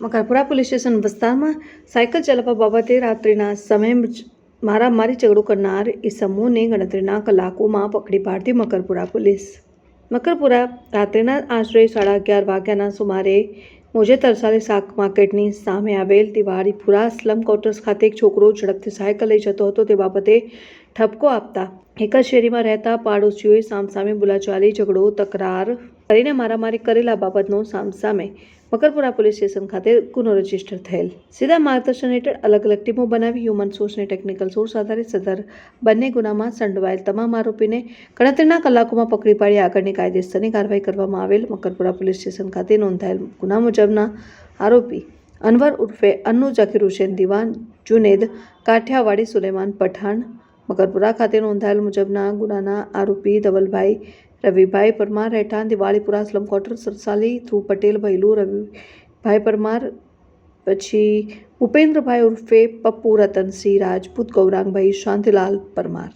Makarpura police station વિસ્તારમાં cycle ચલાવવા બાબતે રાત્રિના સમયે મારામારી ઝઘડો કરનાર ઈસમોને ગણતરીના કલાકોમાં પકડી પાડતી મકરપુરા પોલીસ. મકરપુરા રાત્રિના આશરે સાડા અગિયાર વાગ્યાના સુમારે મોજે તરસાલી શાક માર્કેટની સામે આવેલ દિવાળીપુરા સ્લમ ક્વાર્ટર્સ ખાતે એક છોકરો ઝડપથી સાયકલ લઈ જતો હતો. તે બાબતે ઠપકો આપતા એક જ શેરીમાં રહેતા પાડોશીઓએ સામસામે બોલાચાલી ઝઘડો તકરાર કરીને મારામારી કરેલા બાબતનો સામસામે મકરપુરા પોલીસ સ્ટેશન ખાતે ગુનો રજિસ્ટર થયેલ. સીધા માર્ગદર્શન હેઠળ અલગ અલગ ટીમો બનાવી હ્યુમન સોર્સ અને ટેકનિકલ સોર્સ આધારિત સદર બંને ગુનામાં સંડોવાયેલ તમામ આરોપીને ગણતરીના કલાકોમાં પકડી પાડી આગળની કાયદેસરની કાર્યવાહી કરવામાં આવેલ. મકરપુરા પોલીસ સ્ટેશન ખાતે નોંધાયેલ ગુના મુજબના આરોપી અનવર ઉર્ફે અન્નુ જાકીર હુસેન, દિવાન જુનેદ, કાઠિયાવાડી સુલેમાન પઠાણ, મકરપુરા ખાતે નોંધાયેલ મુજબના ગુનાના આરોપી ધવલભાઈ રવિભાઈ પરમાર રહેઠાણ દિવાળીપુરા સ્લમ ક્વાર્ટર સરસાલી ધ્રુવ પટેલ ભૈલું, રવિભાઈ પરમાર, પછી ભૂપેન્દ્રભાઈ ઉર્ફે પપ્પુ રતનસિંહ રાજપૂત, ગૌરાંગભાઈ શાંતિલાલ પરમાર.